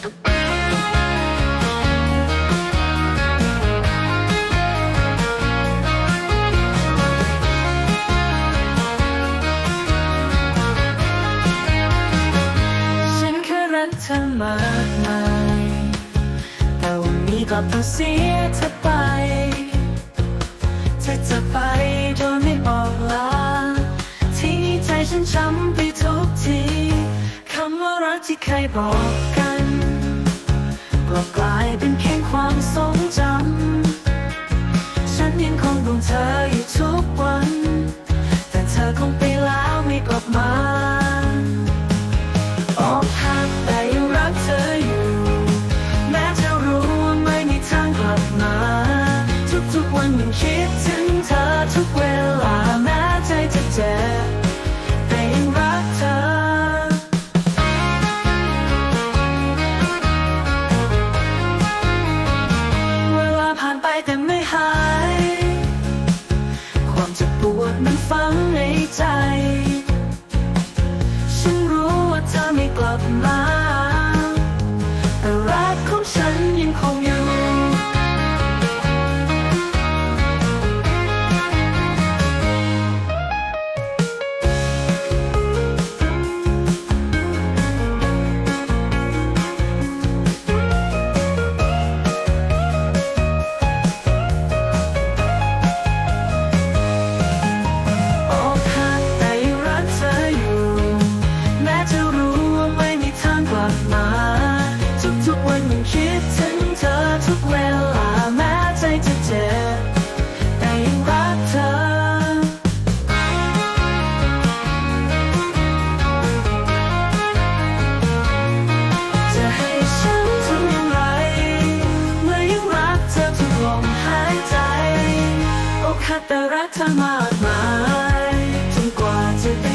ฉันแค่รักเธอมากมายแต่วันนี้กลับต้องเสียเธอไป เธอจะไปโดยไม่บอกลา ที่นี่ใจฉันช้ำไปทุกที คำว่ารักที่เคยบอกกัน กลับกลายเป็นแค่ความทรงจำ ฉันยังคงดูเธออยู่ทุกวัน แต่เธอคงไปแล้วไม่กลับมา ออกหักแต่ยังรักเธออยู่ แม้จะรู้ว่าไม่มีทางกลับมา ทุกๆวันยังคิดถึงเธอทุกเว แต่ไม่หาย ความเจ็บปวดมันฝังในใจ ฉันรู้ว่าเธอไม่กลับมา ทุกๆวันคิดถึงเธอทุกเวลาแม้ใจจะเจ็บแต่ยังรักเธอ จะให้ฉันทำอย่างไร เมื่อยังรักเธอทุกลมหายใจอกหักแต่รักเธอมากมายจนกว่าจะได้